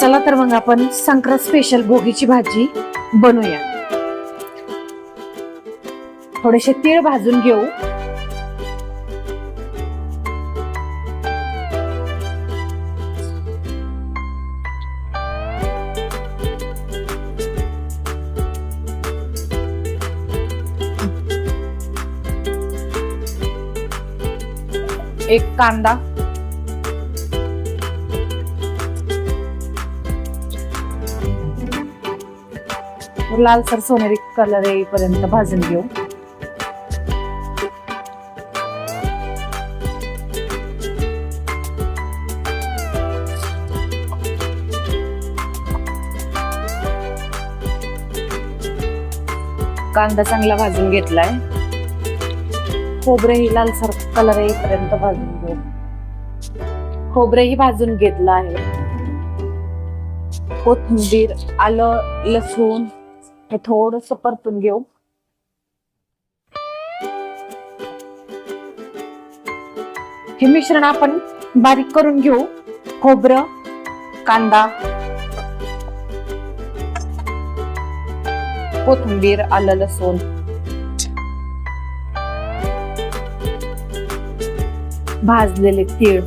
चला तर मग आपण संक्रांत स्पेशल भोगीची भाजी बनवूया. थोडेसे तीळ भाजून घेऊ. एक कांदा लालसर सोनेरी कलर येईपर्यंत भाजून घेऊ. कांदा चांगला भाजून घेतलाय. खोबरेही लालसर कलर येईपर्यंत भाजून घेऊ. खोबरेही भाजून घेतलं आहे. कोथिंबीर आलं लसूण हे थोडस परतून घेऊ. हे मिश्रण आपण बारीक करून घेऊ. खोबरं कांदा कोथिंबीर आलं लसूण. भाजलेले तीळ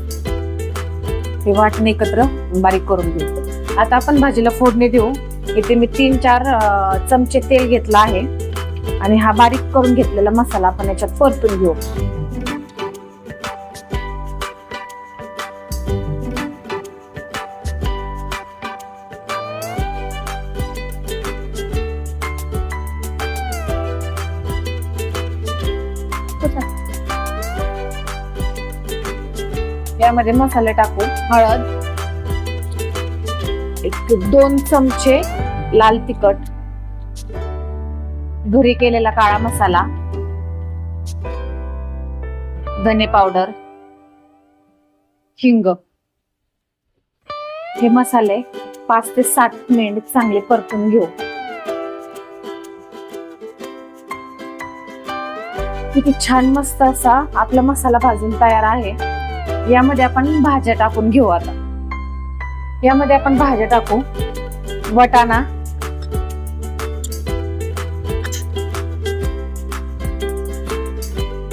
हे वाटणे एकत्र बारीक करून घेऊ. आता आपण भाजीला फोडणी देऊ. इथे मी तीन चार चमचे तेल घेतलं आहे. आणि हा बारीक करून घेतलेला मसाला आपण याच्यात परतून घेऊ. यामध्ये मसाले टाकू हळद एक दोन चमचे लाल तिखट घरी केलेला काळा मसाला धने पावडर हिंग. हे मसाले पाच ते सात मिनिट चांगले परतून घेऊ. किती छान मस्त असा आपला मसाला भाजून तयार आहे. यामध्ये आपण भाज्या टाकून घेऊ आता. यामध्ये आपण भाज्या टाकू. वटाणा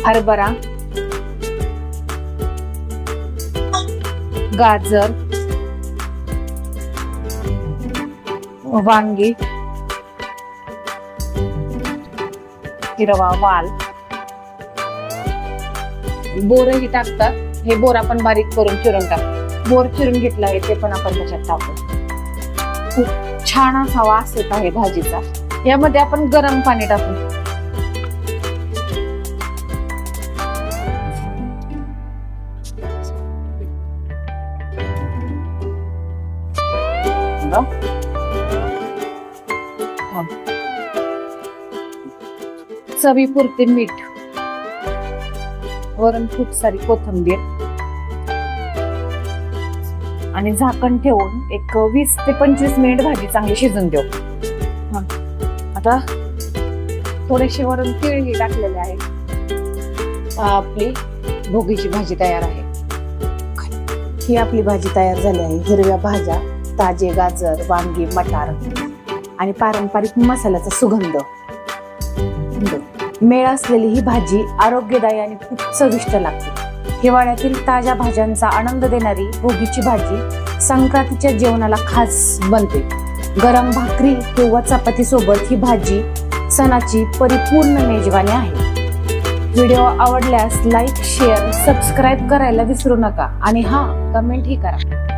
हरभरा गाजर वांगी हिरवा वाल. बोरही टाकतात. हे बोर आपण बारीक करून चिरून टाकतो बोर चिरून घेतला आहे ते पण आपण त्याच्यात टाकतो खूप छान असा वास येत आहे भाजीचा. यामध्ये आपण गरम पाणी टाकू. बघ. हा. चवीपुरते मीठ वरून खूप सारी कोथिंबीर आणि झाकण ठेवून एक वीस ते पंचवीस मिनिट भाजी चांगली शिजून देऊ आता थोडेसे वरून तिळही टाकलेले आहे आपली भोगीची भाजी तयार आहे ही आपली भाजी तयार झाली आहे हिरव्या भाज्या ताजे गाजर वांगी मटार आणि पारंपरिक मसाल्याचा सुगंध. मेळ असलेली ही भाजी आरोग्यदायी आणि खूप चविष्ट लागते. हिवाळ्यातील ताज्या भाज्यांचा आनंद देणारी भोगीची भाजी संक्रांतीच्या जेवणाला खास बनते. गरम भाकरी किंवा चपाती सोबत ही भाजी सणाची परिपूर्ण मेजवानी आहे. व्हिडिओ आवडल्यास लाईक शेअर सबस्क्राईब करायला विसरू नका आणि हा कमेंट ही करा.